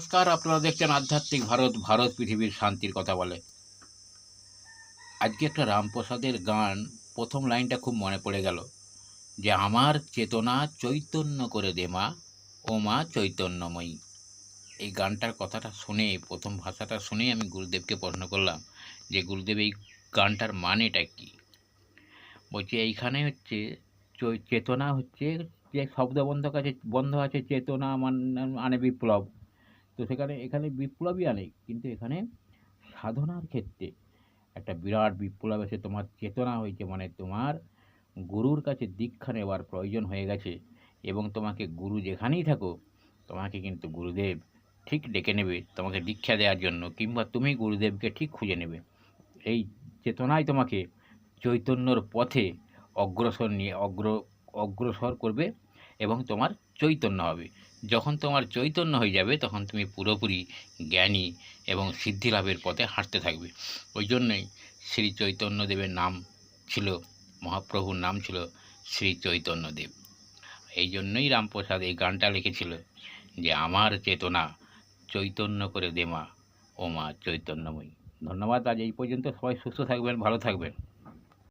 নমস্কার, আপনারা দেখছেন আধ্যাত্মিক ভারত ভারত পৃথিবীর শান্তির কথা বলে। আজকে একটা রামপ্রসাদের গান, প্রথম লাইনটা খুব মনে পড়ে গেল। যে, আমার চেতনা চৈতন্য করে দে মা, ও মা চৈতন্যময়ী। এই গানটার কথাটা শুনে, প্রথম ভাষাটা শুনে আমি গুরুদেবকে প্রশ্ন করলাম যে, গুরুদেব, এই গানটার মানেটা কি? বলছি, এইখানে হচ্ছে চেতনা হচ্ছে যে শব্দ বন্ধ আছে বন্ধ আছে, চেতনা মানে বিপ্লব। তো সেখানে, এখানে বিপ্লবই আনে কিন্তু এখানে সাধনার ক্ষেত্রে একটা বিরাট বিপ্লব এসে তোমার চেতনা হয়েছে মানে তোমার গুরুর কাছে দীক্ষা নেওয়ার প্রয়োজন হয়ে গেছে এবং তোমাকে গুরু যেখানেই থাকো, তোমাকে কিন্তু গুরুদেব ঠিক ডেকে নেবে তোমাকে দীক্ষা দেওয়ার জন্য কিংবা তুমি গুরুদেবকে ঠিক খুঁজে নেবে। এই চেতনাই তোমাকে চৈতন্যর পথে অগ্রসর নিয়ে, অগ্র, অগ্রসর করবে এবং তোমার চৈতন্য হবে। যখন তোমার চৈতন্য হয়ে যাবে, তখন তুমি পুরোপুরি জ্ঞানী এবং সিদ্ধি লাভের পথে হাঁটতে থাকবে। ওই জন্যই শ্রী চৈতন্যদেবের নাম ছিল, মহাপ্রভুর নাম ছিল শ্রী চৈতন্যদেব। এই জন্যই রামপ্রসাদ এই গানটা লিখেছিল যে, আমার চেতনা চৈতন্য করে দে মা, ও মা চৈতন্যময়ী। ধন্যবাদ, আজ এই পর্যন্ত সবাই সুস্থ থাকবেন, ভালো থাকবেন।